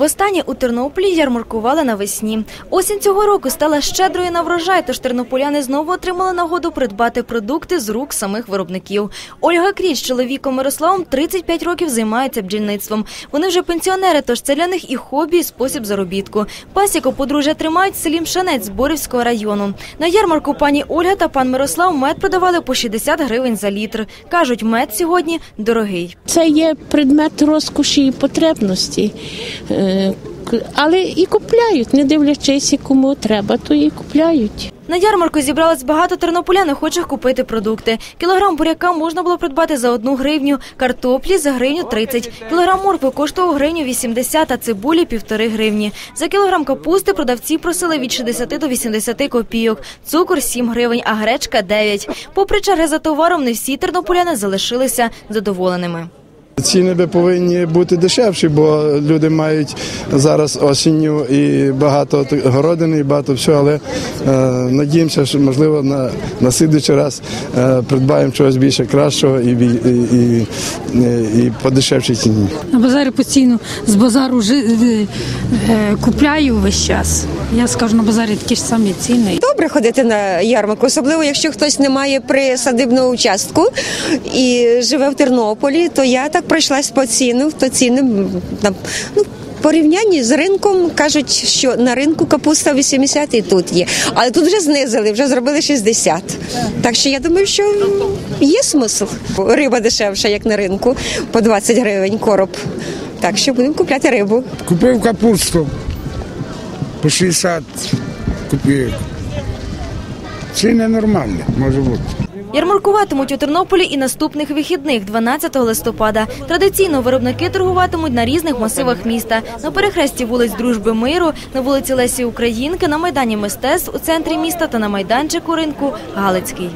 Востаннє у Тернополі ярмаркували навесні. Осінь цього року стала щедрою на врожай, тож тернополяни знову отримали нагоду придбати продукти з рук самих виробників. Ольга Кріч з чоловіком Мирославом 35 років займаються бджільництвом. Вони вже пенсіонери, тож це для них і хобі, і спосіб заробітку. Пасіку подружжя тримають в селі Мшанець Зборівського району. На ярмарку пані Ольга та пан Мирослав мед продавали по 60 гривень за літр. Кажуть, мед сьогодні дорогий. Це є предмет розкоші і потребності. Але і купляють, не дивлячись, кому треба, то і купляють. На ярмарку зібралось багато тернополян, охочих купити продукти. Кілограм буряка можна було придбати за одну гривню, картоплі за гривню 30. Кілограм моркви коштував гривню 80, а цибулі – півтори гривні. За кілограм капусти продавці просили від 60 до 80 копійок, цукор – 7 гривень, а гречка – 9. Попри черги за товаром, не всі тернополяни залишилися задоволеними. Ціни би повинні бути дешевші, бо люди мають зараз осінню і багато городини, і багато всього, але е, надіємося, що можливо на, на слідуючий раз е, придбаємо чогось більше кращого і, і, і, і, по дешевшій ціні. На базарі постійно з базару жи- е, купляю весь час. Я скажу, на базарі такі ж самі ціни. Добре ходити на ярмарку, особливо якщо хтось не має присадибного участку і живе в Тернополі, то я так пройшлась по ціну, то ціни м, на ну, порівнянні з ринком кажуть, що на ринку капуста 80 і тут є. Але тут вже знизили, вже зробили 60. Так що я думаю, що є смисл. Риба дешевша, як на ринку, по 20 гривень короб. Так що будемо купляти рибу. Купив капусту по 60 копійок. Ціни нормальні, може бути. Ярмаркуватимуть у Тернополі і наступних вихідних, 12 листопада. Традиційно виробники торгуватимуть на різних масивах міста. На перехресті вулиць Дружби Миру, на вулиці Лесі Українки, на майдані мистецтв у центрі міста та на майданчику ринку Галицький.